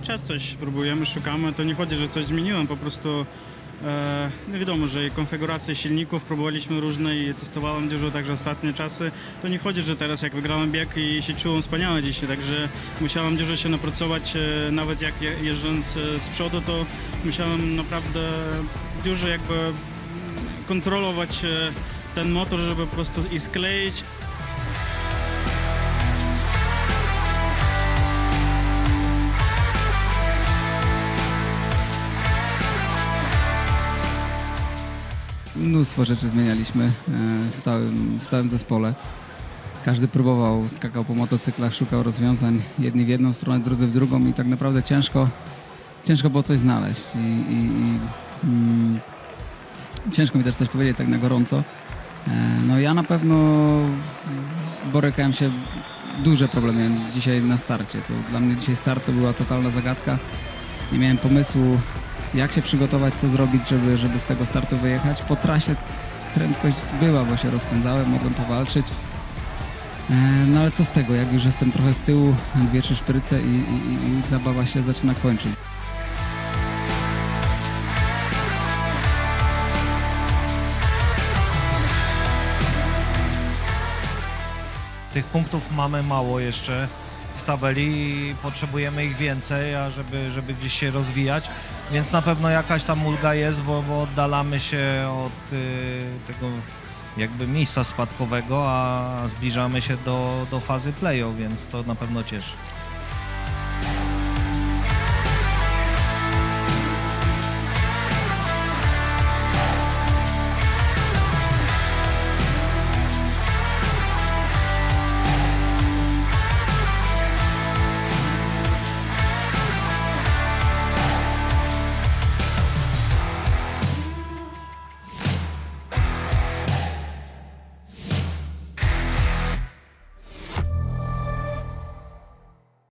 czas coś próbujemy, szukamy. To nie chodzi, że coś zmieniłem, po prostu e, no wiadomo, że i konfiguracje silników próbowaliśmy różne i testowałem dużo także ostatnie czasy. To nie chodzi, że teraz jak wygrałem bieg i się czułem wspaniale dzisiaj, także musiałem dużo się napracować, e, nawet jak je, jeżdżąc e, z przodu, to musiałem naprawdę dużo jakby kontrolować e, ten motor, żeby po prostu i skleić Mnóstwo rzeczy zmienialiśmy e, w całym, w całym zespole. Każdy próbował, skakał po motocyklach, szukał rozwiązań, jedni w jedną stronę, drudzy w drugą i tak naprawdę ciężko, ciężko było coś znaleźć. I, i, i mm, ciężko mi też coś powiedzieć tak na gorąco. E, No ja na pewno borykałem się, duże problemy dzisiaj na starcie. To dla mnie dzisiaj start to była totalna zagadka. Nie miałem pomysłu, jak się przygotować, co zrobić, żeby, żeby z tego startu wyjechać. Po trasie prędkość była, bo się rozpędzałem, mogłem powalczyć. E, No ale co z tego, jak już jestem trochę z tyłu, dwie, trzy szpryce i, i, i- zabawa się zaczyna kończyć. Tych punktów mamy mało jeszcze w tabeli i potrzebujemy ich więcej, a żeby, żeby gdzieś się rozwijać. Więc na pewno jakaś tam ulga jest, bo, bo oddalamy się od y, tego jakby miejsca spadkowego, a zbliżamy się do, do fazy playoff, więc to na pewno cieszy.